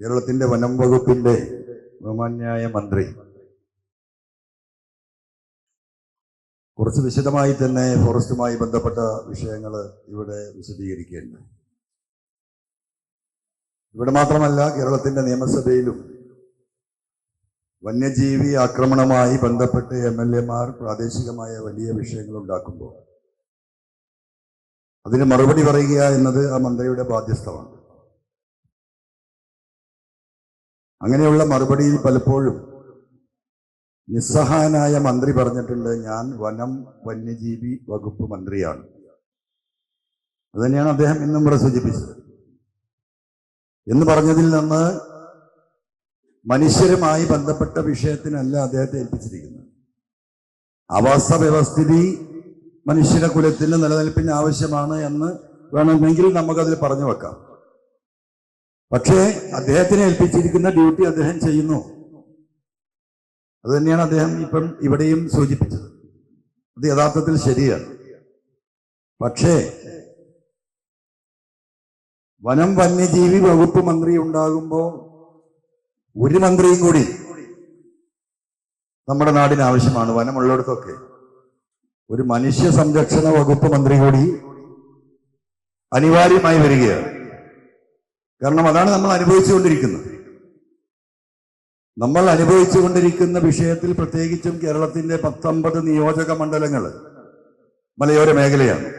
കേരളത്തിന്റെ വനം വകുപ്പിന്റെ ബഹുമാന്യായ മന്ത്രി. കുറച്ച് വിശദമായി തന്നെ ഫോറസ്റ്റുമായി ബന്ധപ്പെട്ട വിഷയങ്ങൾ ഇവിടെ വിശദീകരിക്കുകയുണ്ട് ഇവിടെ മാത്രമല്ല കേരളത്തിന്റെ നിയമസഭയിലും വന്യജീവി ആക്രമണമായി ബന്ധപ്പെട്ട് എം എൽ എമാർ പ്രാദേശികമായ വലിയ വിഷയങ്ങൾ ഉണ്ടാക്കുമ്പോൾ അതിന് മറുപടി പറയുക എന്നത് ആ മന്ത്രിയുടെ ബാധ്യസ്ഥമാണ്. അങ്ങനെയുള്ള മറുപടിയിൽ പലപ്പോഴും നിസ്സഹായനായ മന്ത്രി പറഞ്ഞിട്ടുണ്ട് ഞാൻ വനം വന്യജീവി വകുപ്പ് മന്ത്രിയാണ്. അതുതന്നെയാണ് അദ്ദേഹം ഇന്നും ഇവിടെ സൂചിപ്പിച്ചത്. എന്ന് പറഞ്ഞതിൽ നിന്ന് മനുഷ്യരുമായി ബന്ധപ്പെട്ട വിഷയത്തിനല്ല അദ്ദേഹത്തെ ഏൽപ്പിച്ചിരിക്കുന്നത്. ആവാസ വ്യവസ്ഥിതി മനുഷ്യരുടെ കുലത്തിന് നിലനിൽപ്പിന് ആവശ്യമാണ് എന്ന് വേണമെങ്കിൽ നമുക്കതിൽ പറഞ്ഞു വെക്കാം. പക്ഷേ അദ്ദേഹത്തിനെ ഏൽപ്പിച്ചിരിക്കുന്ന ഡ്യൂട്ടി അദ്ദേഹം ചെയ്യുന്നു. അതുതന്നെയാണ് അദ്ദേഹം ഇപ്പം ഇവിടെയും സൂചിപ്പിച്ചത്. അത് യഥാർത്ഥത്തിൽ ശരിയാണ്. പക്ഷേ വനം വന്യജീവി വകുപ്പ് മന്ത്രി ഉണ്ടാകുമ്പോൾ ഒരു മന്ത്രിയും കൂടി നമ്മുടെ നാടിന് ആവശ്യമാണ്. വനമുള്ളിടത്തൊക്കെ ഒരു മനുഷ്യ സംരക്ഷണ വകുപ്പ് മന്ത്രി കൂടി അനിവാര്യമായി വരികയാണ്. കാരണം അതാണ് നമ്മൾ അനുഭവിച്ചുകൊണ്ടിരിക്കുന്നത് നമ്മൾ അനുഭവിച്ചുകൊണ്ടിരിക്കുന്ന വിഷയത്തിൽ പ്രത്യേകിച്ചും കേരളത്തിന്റെ പത്തൊമ്പത് നിയോജക മണ്ഡലങ്ങൾ മലയോര മേഖലയാണ്.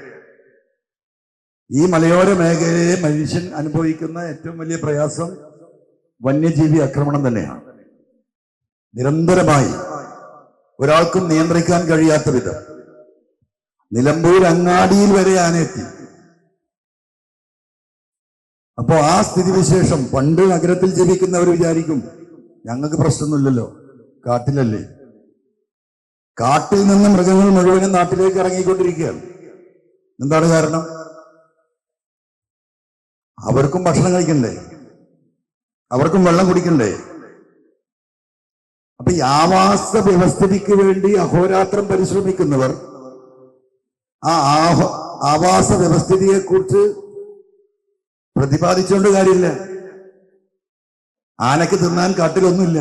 ഈ മലയോര മേഖലയെ മനുഷ്യൻ അനുഭവിക്കുന്ന ഏറ്റവും വലിയ പ്രയാസം വന്യജീവി ആക്രമണം തന്നെയാണ്. നിരന്തരമായി ഒരാൾക്കും നിയന്ത്രിക്കാൻ കഴിയാത്ത വിധം. നിലമ്പൂർ അങ്ങാടിയിൽ വരെ ആനയെത്തി. അപ്പോ ആ സ്ഥിതിവിശേഷം പണ്ട് നഗരത്തിൽ ജീവിക്കുന്നവർ വിചാരിക്കും ഞങ്ങൾക്ക് പ്രശ്നമൊന്നുമില്ലല്ലോ കാട്ടിലല്ലേ? കാട്ടിൽ നിന്ന് മൃഗങ്ങൾ മുഴുവനും നാട്ടിലേക്ക് ഇറങ്ങിക്കൊണ്ടിരിക്കുകയാണ്. എന്താണ് കാരണം? അവർക്കും ഭക്ഷണം കഴിക്കണ്ടേ? അവർക്കും വെള്ളം കുടിക്കണ്ടേ? അപ്പൊ ഈ ആവാസ വ്യവസ്ഥിതിക്ക് വേണ്ടി അഹോരാത്രം പരിശ്രമിക്കുന്നവർ ആ ആവാസ വ്യവസ്ഥിതിയെ കുറിച്ച് പ്രതിപാദിച്ചുകൊണ്ട് കാര്യമില്ല. ആനക്ക് തിന്നാൻ കാട്ടിലൊന്നുമില്ല.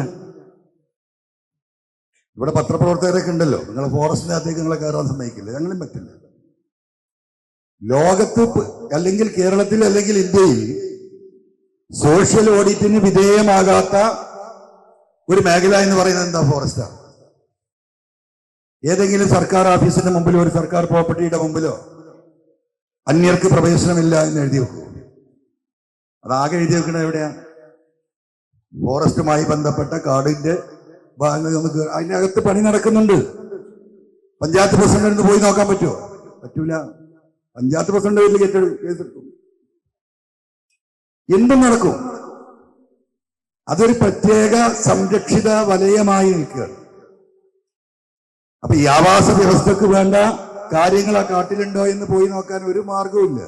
ഇവിടെ പത്രപ്രവർത്തകരൊക്കെ ഉണ്ടല്ലോ. നിങ്ങൾ ഫോറസ്റ്റിന്റെ ഫോറസ്റ്റിനകത്തേക്ക് നിങ്ങളെ കയറാൻ സമ്മതിക്കില്ല. ഞങ്ങളും പറ്റില്ല. ലോകത്ത് അല്ലെങ്കിൽ കേരളത്തിൽ അല്ലെങ്കിൽ ഇന്ത്യയിൽ സോഷ്യൽ ഓഡിറ്റിന് വിധേയമാകാത്ത ഒരു മേഖല എന്ന് പറയുന്നത് എന്താ ഫോറസ്റ്റാണ് ഏതെങ്കിലും സർക്കാർ ഓഫീസിന്റെ മുമ്പിലോ ഒരു സർക്കാർ പ്രോപ്പർട്ടിയുടെ മുമ്പിലോ അന്യർക്ക് പ്രവേശനമില്ല എന്ന് എഴുതി വെക്കൂ? അതാകെ എഴുതി വെക്കണത് എവിടെയാ? ഫോറസ്റ്റുമായി ബന്ധപ്പെട്ട കാടിന്റെ ഭാഗങ്ങൾ നമുക്ക് അതിനകത്ത് പണി നടക്കുന്നുണ്ട്. പഞ്ചായത്ത് പ്രസിഡന്റ് പോയി നോക്കാൻ പറ്റുമോ? പറ്റൂല. പഞ്ചായത്ത് പ്രസിഡന്റ് വീട്ടിൽ കേസെടുക്കും എന്തും നടക്കും. അതൊരു പ്രത്യേക സംരക്ഷിത വലയമായി നിൽക്കുകയാണ് അപ്പൊ ഈ ആവാസ വ്യവസ്ഥക്ക് വേണ്ട കാര്യങ്ങൾ ആ കാട്ടിലുണ്ടോ എന്ന് പോയി നോക്കാൻ ഒരു മാർഗവുമില്ല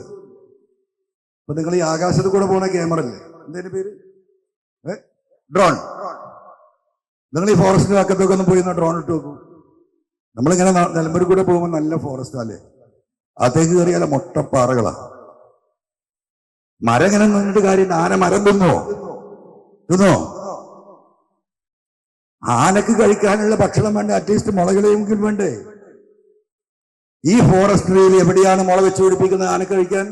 അപ്പൊ നിങ്ങൾ ഈ ആകാശത്ത് കൂടെ പോണ ക്യാമറ അല്ലേ എന്തേ പേര്? ഡ്രോൺ നിങ്ങൾ ഈ ഫോറസ്റ്റിന്റെ അക്കത്തൊക്കെ ഒന്ന് പോയി ഡ്രോൺ ഇട്ട് നോക്കൂ. നമ്മളിങ്ങനെ നിലമ്പൂർ കൂടെ പോകുമ്പോൾ നല്ല ഫോറസ്റ്റ് അല്ലേ? അതേക്ക് കയറിയാല മൊട്ടപ്പാറകളാ മരം ഇങ്ങനെ നിന്നിട്ട് കാര്യം ആന മരം തിന്നോ? തിന്നോ? ആനക്ക് കഴിക്കാനുള്ള ഭക്ഷണം വേണ്ട? അറ്റ്ലീസ്റ്റ് മുളകളെങ്കിലും വേണ്ടേ? ഈ ഫോറസ്ട്രിയിൽ എവിടെയാണ് മുള വെച്ച് പിടിപ്പിക്കുന്നത് ആനക്ക് കഴിക്കാൻ?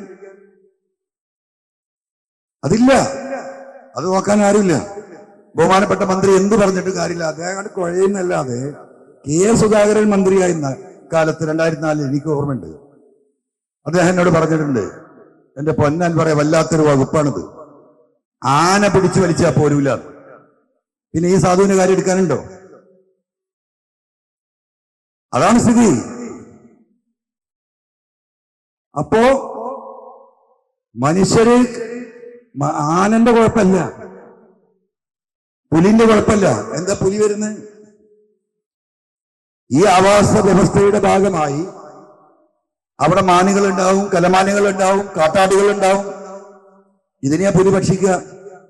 അതില്ല. അത് നോക്കാൻ ആരുമില്ല. ബഹുമാനപ്പെട്ട മന്ത്രി എന്ത് പറഞ്ഞിട്ട് കാര്യമില്ല. അദ്ദേഹം കുഴയുന്നല്ലാതെ കെ എ സുധാകരൻ മന്ത്രിയായിരുന്ന കാലത്ത് രണ്ടായിരത്തി നാലിൽ എനിക്ക് ഓർമ്മയുണ്ട്. അദ്ദേഹം എന്നോട് പറഞ്ഞിട്ടുണ്ട് എന്റെ പൊന്നാൻ പറയാ വല്ലാത്തൊരു വകുപ്പാണിത്. ആന പിടിച്ചു വലിച്ചാ പോരൂല. പിന്നെ ഈ സാധുവിന് കാര്യം എടുക്കാനുണ്ടോ? അതാണ് സ്ഥിതി. അപ്പോ മനുഷ്യര് ആനന്റെ കുഴപ്പമല്ല പുലിന്റെ കുഴപ്പമല്ല എന്താ പുലി വരുന്നത് ഈ ആവാസ വ്യവസ്ഥയുടെ ഭാഗമായി അവിടെ മാനുകൾ ഉണ്ടാവും കലമാനുകൾ ഉണ്ടാവും കാട്ടാടികൾ ഉണ്ടാവും. ഇതിനെയാ പുലി ഭക്ഷിക്കുക.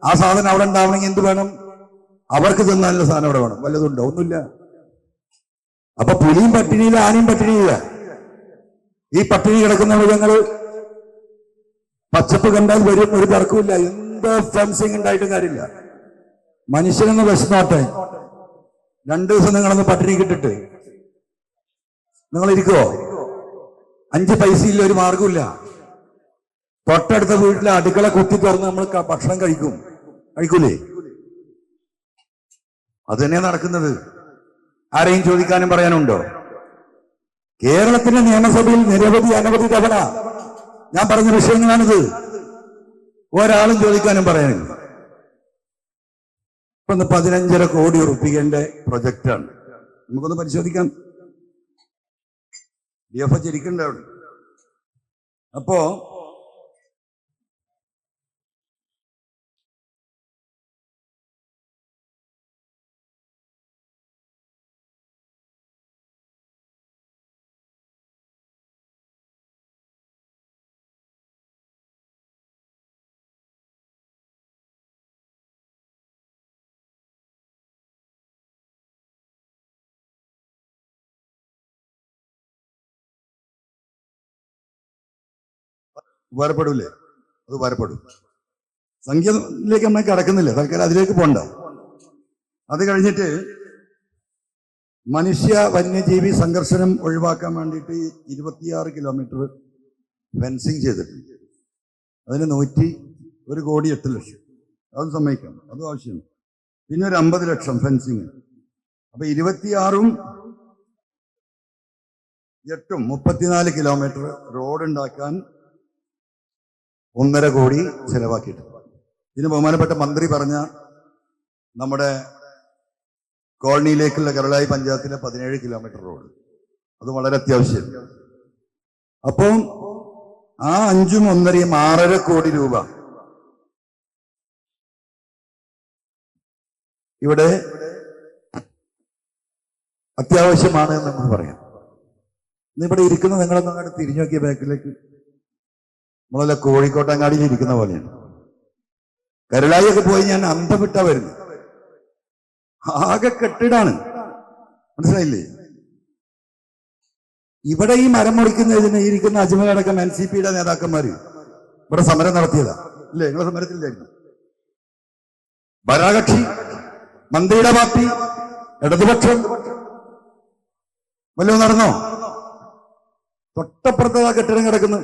ആ സാധനം അവിടെ ഉണ്ടാവണമെങ്കിൽ എന്ത് വേണം? അവർക്ക് തിന്നാനുള്ള സാധനം അവിടെ വേണം. വല്ലതുണ്ടോ? ഒന്നുമില്ല. അപ്പൊ പുലിയും പട്ടിണിയില്ല ആനയും പട്ടിണിയില്ല. ഈ പട്ടിണി കിടക്കുന്ന മൃഗങ്ങൾ പച്ചപ്പ് കണ്ടാൽ വരും ഒരു തർക്കമില്ല എന്ത് ഫെൻസിങ് ഉണ്ടായിട്ടും കാര്യമില്ല. മനുഷ്യനൊന്ന് വിശന്നോട്ടെ. രണ്ടു ദിവസം നിങ്ങളൊന്ന് പട്ടിണി കിട്ടിട്ട്. നിങ്ങൾ ഇരിക്കുവോ അഞ്ച് പൈസയില്ല ഒരു മാർഗമില്ല തൊട്ടടുത്ത വീട്ടിലെ അടുക്കള കുത്തി തുറന്ന് നമ്മൾ ഭക്ഷണം കഴിക്കും. കഴിക്കൂലേ? അത് തന്നെയാ നടക്കുന്നത്. ആരെയും ചോദിക്കാനും പറയാനുണ്ടോ? കേരളത്തിന്റെ നിയമസഭയിൽ നിരവധി അനവധി തവണ ഞാൻ പറഞ്ഞ വിഷയങ്ങളാണിത്. ഒരാളും ചോദിക്കാനും പറയാനില്ല. ഇപ്പൊ പതിനഞ്ചര കോടി ഉറപ്പിക്കേണ്ട പ്രൊജക്റ്റാണ്. നമുക്കൊന്ന് പരിശോധിക്കാം. ഡി എഫ് എച്ച് ഇരിക്കണ്ട അവിടെ? അപ്പോ ഉപകാരപ്പെടൂലേ അത് ഉപകാരപ്പെടും സംഖ്യയിലേക്ക് നമ്മൾ കടക്കുന്നില്ല. തൽക്കാലം അതിലേക്ക് പോണ്ട. അത് കഴിഞ്ഞിട്ട് മനുഷ്യ വന്യജീവി സംഘർഷണം ഒഴിവാക്കാൻ വേണ്ടിയിട്ട് ഇരുപത്തിയാറ് കിലോമീറ്റർ ഫെൻസിങ് ചെയ്തിട്ടുണ്ട്. അതിന് നൂറ്റി ഒരു കോടി എട്ട് ലക്ഷം. അത് സമ്മതിക്കാം അതും ആവശ്യമാണ്. പിന്നെ ഒരു അമ്പത് ലക്ഷം ഫെൻസിങ്. അപ്പൊ ഇരുപത്തിയാറും എട്ടും മുപ്പത്തിനാല് കിലോമീറ്റർ റോഡ് ഉണ്ടാക്കാൻ ഒന്നര കോടി ചെലവാക്കിയിട്ടുണ്ട് ഇതിന് ബഹുമാനപ്പെട്ട മന്ത്രി പറഞ്ഞ നമ്മുടെ കോളനിയിലേക്കുള്ള കരളായി പഞ്ചായത്തിലെ പതിനേഴ് കിലോമീറ്റർ റോഡ്. അത് വളരെ അത്യാവശ്യം. അപ്പം ആ അഞ്ചും ഒന്നരയും ആറര കോടി രൂപ ഇവിടെ അത്യാവശ്യമാണ് എന്ന് നമുക്ക് പറയാം. ഇന്ന് ഇവിടെ ഇരിക്കുന്ന നിങ്ങളൊന്നും അങ്ങോട്ട് തിരിഞ്ഞു നോക്കിയ ബാക്കിലേക്ക് നമ്മളല്ല കോഴിക്കോട്ടങ്ങാടിയിൽ ഇരിക്കുന്ന പോലെയാണ്. കരുളായിയൊക്കെ പോയി ഞാൻ അന്തം വരുന്നു. ആകെ കെട്ടിടാണ്. മനസ്സിലായില്ലേ? ഇവിടെ ഈ മരം മുറിക്കുന്നതിന് ഇരിക്കുന്ന അജ്മലടക്കം എൻ സി പിയുടെ നേതാക്കന്മാര് ഇവിടെ സമരം നടത്തിയതാ. ഇല്ലേ? നിങ്ങളെ സമരത്തിലില്ലായിരുന്നു? ഭരണകക്ഷി മന്ത്രിയുടെ പാർട്ടി ഇടതുപക്ഷം. വല്ലതും നടന്നോ? തൊട്ടപ്പുറത്തേതാ കെട്ടിടം കിടക്കുന്നു.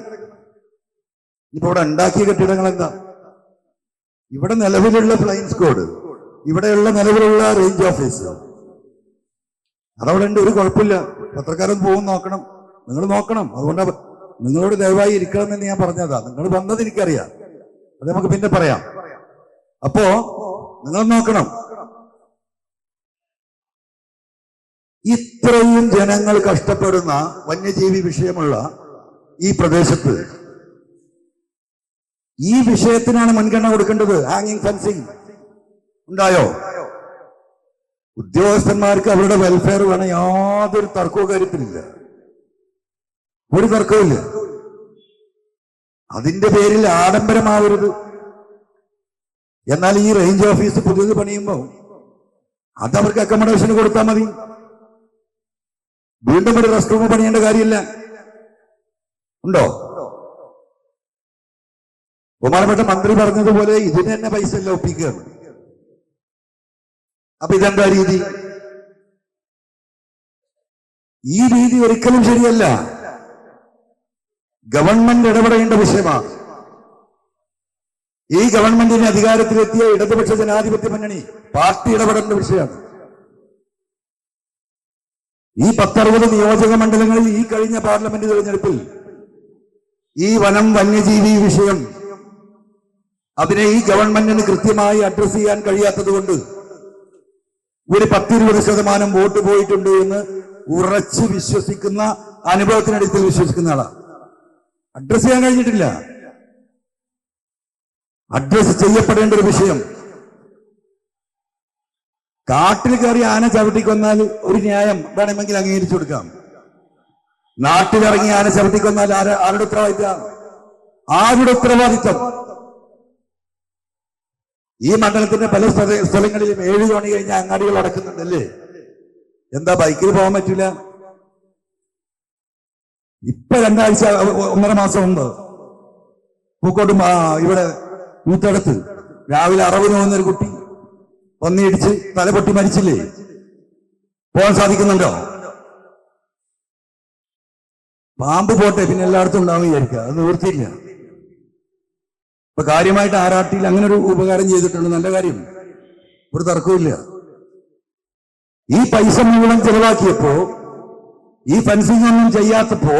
ഇപ്പൊ ഇവിടെ ഉണ്ടാക്കിയ കെട്ടിടങ്ങൾ എന്താ? ഇവിടെ നിലവിലുള്ള ഫ്ലൈൻസ് കോഡ് ഇവിടെയുള്ള നിലവിലുള്ള റേഞ്ച് ഓഫീസ് അതവിടെ ഉണ്ട് ഒരു കുഴപ്പമില്ല. പത്രക്കാരൻ പോകും നോക്കണം. നിങ്ങൾ നോക്കണം. അതുകൊണ്ടാ നിങ്ങളോട് ദയവായി ഇരിക്കണം എന്ന് ഞാൻ പറഞ്ഞതാ. നിങ്ങൾ വന്നത് എനിക്കറിയാം. അത് നമുക്ക് പിന്നെ പറയാം. അപ്പോ നിങ്ങൾ നോക്കണം. ഇത്രയും ജനങ്ങൾ കഷ്ടപ്പെടുന്ന വന്യജീവി വിഷയമുള്ള ഈ പ്രദേശത്ത് ഈ വിഷയത്തിനാണ് മുൻഗണന കൊടുക്കേണ്ടത്. ഹാങ്ങിങ് ഫെൻസിങ് ഉണ്ടായോ? ഉദ്യോഗസ്ഥന്മാർക്ക് അവരുടെ വെൽഫെയർ വേണം യാതൊരു തർക്കവും കാര്യത്തിലില്ല. ഒരു തർക്കവുമില്ല. അതിന്റെ പേരിൽ ആഡംബരമാവരുത്. എന്നാൽ ഈ റേഞ്ച് ഓഫീസ് പുതിയത് പണിയുമ്പോൾ അവർക്ക് അക്കോമഡേഷന് കൊടുത്താൽ മതി. വീണ്ടും ഒരു റെസ്റ്റ് റൂം പണിയേണ്ട കാര്യമില്ല. ഉണ്ടോ? ബഹുമാനപ്പെട്ട മന്ത്രി പറഞ്ഞതുപോലെ ഇതിന് തന്നെ പൈസ എല്ലാം ഒപ്പിക്കുകയാണ്. അപ്പൊ ഇതെന്താ രീതി? ഈ രീതി ഒരിക്കലും ശരിയല്ല. ഗവൺമെന്റ് ഇടപെടേണ്ട വിഷയമാണ്. ഈ ഗവൺമെന്റിന് അധികാരത്തിലെത്തിയ ഇടതുപക്ഷ ജനാധിപത്യ മുന്നണി പാർട്ടി ഇടപെടേണ്ട വിഷയമാണ്. ഈ പത്തറുപത് നിയോജക മണ്ഡലങ്ങളിൽ ഈ കഴിഞ്ഞ പാർലമെന്റ് തെരഞ്ഞെടുപ്പിൽ ഈ വനം വന്യജീവി വിഷയം അതിനെ ഈ ഗവൺമെന്റിന് കൃത്യമായി അഡ്രസ് ചെയ്യാൻ കഴിയാത്തത് കൊണ്ട് ഒരു പത്തിരുപത് ശതമാനം വോട്ട് പോയിട്ടുണ്ട് എന്ന് ഉറച്ച് വിശ്വസിക്കുന്ന അനുഭവത്തിനടുത്ത് വിശ്വസിക്കുന്ന ആളാ. അഡ്രസ് ചെയ്യാൻ കഴിഞ്ഞിട്ടില്ല. അഡ്രസ് ചെയ്യപ്പെടേണ്ട ഒരു വിഷയം. കാട്ടിൽ കയറി ആന ചവിട്ടിക്കൊന്നാൽ ഒരു ന്യായം വേണമെങ്കിൽ അംഗീകരിച്ചു കൊടുക്കാം. നാട്ടിലിറങ്ങി ആന ചവിട്ടിക്കൊന്നാൽ ആരുടെ ഉത്തരവാദിത്തം ആരുടെ ഉത്തരവാദിത്തം ഈ മണ്ഡലത്തിന്റെ പല സ്ഥലങ്ങളിലും ഏഴ് മണി കഴിഞ്ഞ അങ്ങാടികൾ അടക്കുന്നുണ്ടല്ലേ? എന്താ ബൈക്കിൽ പോകാൻ പറ്റില്ല ഇപ്പൊ രണ്ടാഴ്ച ഒന്നര മാസം മുമ്പ് പൂക്കോട്ടും ഇവിടെ കൂത്തടത്ത് രാവിലെ പോകുന്ന ഒരു കുട്ടി പന്നിയിടിച്ച് തലപൊട്ടി മരിച്ചില്ലേ? പോകാൻ സാധിക്കുന്നുണ്ടോ? പാമ്പ് പോട്ടെ പിന്നെ എല്ലായിടത്തും ഉണ്ടാവും വിചാരിക്കുക. അത് നിവൃത്തിയില്ല. ഇപ്പൊ കാര്യമായിട്ട് ആറാട്ടിയിൽ അങ്ങനെ ഒരു ഉപകാരം ചെയ്തിട്ടുണ്ട് നല്ല കാര്യം. ഒരു തർക്കമില്ല ഈ പൈസ മുഴുവൻ ചെലവാക്കിയപ്പോ ഈ ഫെൻസിംഗ് ചെയ്യാത്തപ്പോ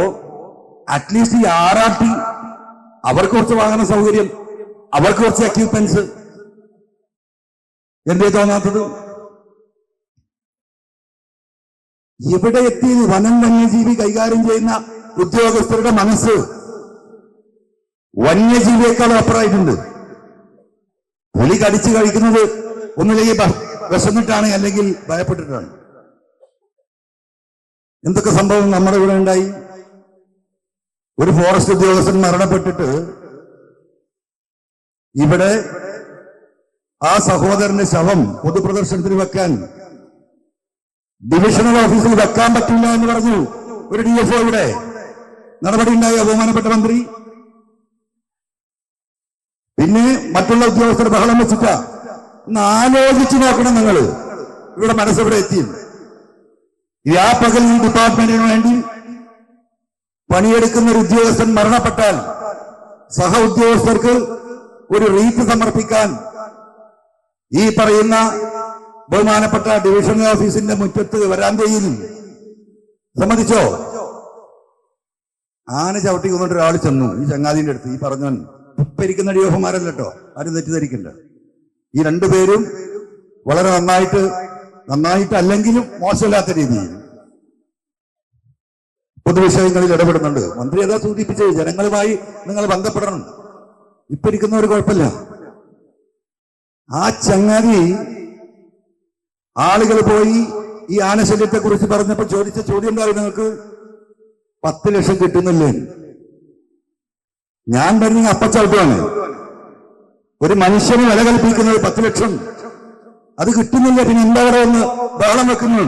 അറ്റ്ലീസ്റ്റ് ഈ ആറാട്ടി അവർക്ക് കുറച്ച് വാഹന സൗകര്യം അവർക്ക് കുറച്ച് എക്യുപ്മെന്റ്സ് എന്തേ തോന്നാത്തത്? എവിടെ എത്തി വനം വന്യജീവി കൈകാര്യം ചെയ്യുന്ന ഉദ്യോഗസ്ഥരുടെ മനസ്സ്. വന്യജീവിയേക്കാളും അപ്പുറമായിട്ടുണ്ട് പുലി കടിച്ചു കഴിക്കുന്നത് ഒന്നില്ലെങ്കിൽ വിശന്നിട്ടാണ് അല്ലെങ്കിൽ ഭയപ്പെട്ടിട്ടാണ്. എന്തൊക്കെ സംഭവം നമ്മുടെ ഇവിടെ ഉണ്ടായി? ഒരു ഫോറസ്റ്റ് ഉദ്യോഗസ്ഥൻ മരണപ്പെട്ടിട്ട് ഇവിടെ ആ സഹോദരന്റെ ശവം പൊതുപ്രദർശനത്തിന് വെക്കാൻ ഡിവിഷണൽ ഓഫീസിൽ വെക്കാൻ പറ്റില്ല എന്ന് പറഞ്ഞു ഒരു ഡി എഫ് ഇവിടെ. നടപടി ഉണ്ടായി? അപമാനപ്പെട്ട മന്ത്രി? പിന്നെ മറ്റുള്ള ഉദ്യോഗസ്ഥർ ബഹളം വെച്ചിട്ട. ഒന്ന് ആലോചിച്ച് നോക്കണം നിങ്ങൾ ഇവിടെ മനസ്സിവിടെ എത്തി വ്യാപകൽ ഈ ഡിപ്പാർട്ട്മെന്റിന് വേണ്ടി പണിയെടുക്കുന്ന ഒരു ഉദ്യോഗസ്ഥൻ മരണപ്പെട്ടാൽ സഹ ഉദ്യോഗസ്ഥർക്ക് ഒരു റീത്ത് സമർപ്പിക്കാൻ ഈ പറയുന്ന ബഹുമാനപ്പെട്ട ഡിവിഷണൽ ഓഫീസിന്റെ മുറ്റത്ത് വരാന്തയിൽ സമ്മതിച്ചോ? ആന ചവിട്ടി കൊന്നിട്ട് ഒരാൾ ചെന്നു. ഈ ചങ്ങാതിന്റെ അടുത്ത് ഈ പറഞ്ഞവൻ ഇപ്പൊ ഇരിക്കുന്ന കേട്ടോ. ആരും തെറ്റിദ്ധരിക്കണ്ട. ഈ രണ്ടുപേരും വളരെ നന്നായിട്ട് നന്നായിട്ട് അല്ലെങ്കിലും മോശമില്ലാത്ത രീതിയിൽ പൊതുവിഷയങ്ങളിൽ ഇടപെടുന്നുണ്ട്. മന്ത്രി അതാ സൂചിപ്പിച്ചത് ജനങ്ങളുമായി നിങ്ങൾ ബന്ധപ്പെടണം. ഇപ്പൊ ഇരിക്കുന്നവർ കുഴപ്പമില്ല. ആ ചങ്ങാതി ആളുകൾ പോയി ഈ ആനശല്യത്തെ കുറിച്ച് പറഞ്ഞപ്പോൾ ചോദിച്ച ചോദ്യം എന്തായാലും നിങ്ങൾക്ക്? പത്ത് ലക്ഷം കിട്ടുന്നില്ലേ? ഞാൻ പറഞ്ഞ അപ്പച്ചവിട്ടുമാണ് ഒരു മനുഷ്യന് വില കൽപ്പിക്കുന്നത് പത്ത് ലക്ഷം. അത് കിട്ടുന്നില്ല പിന്നെ എന്താ ഒന്ന് ബഹളം വെക്കുന്നു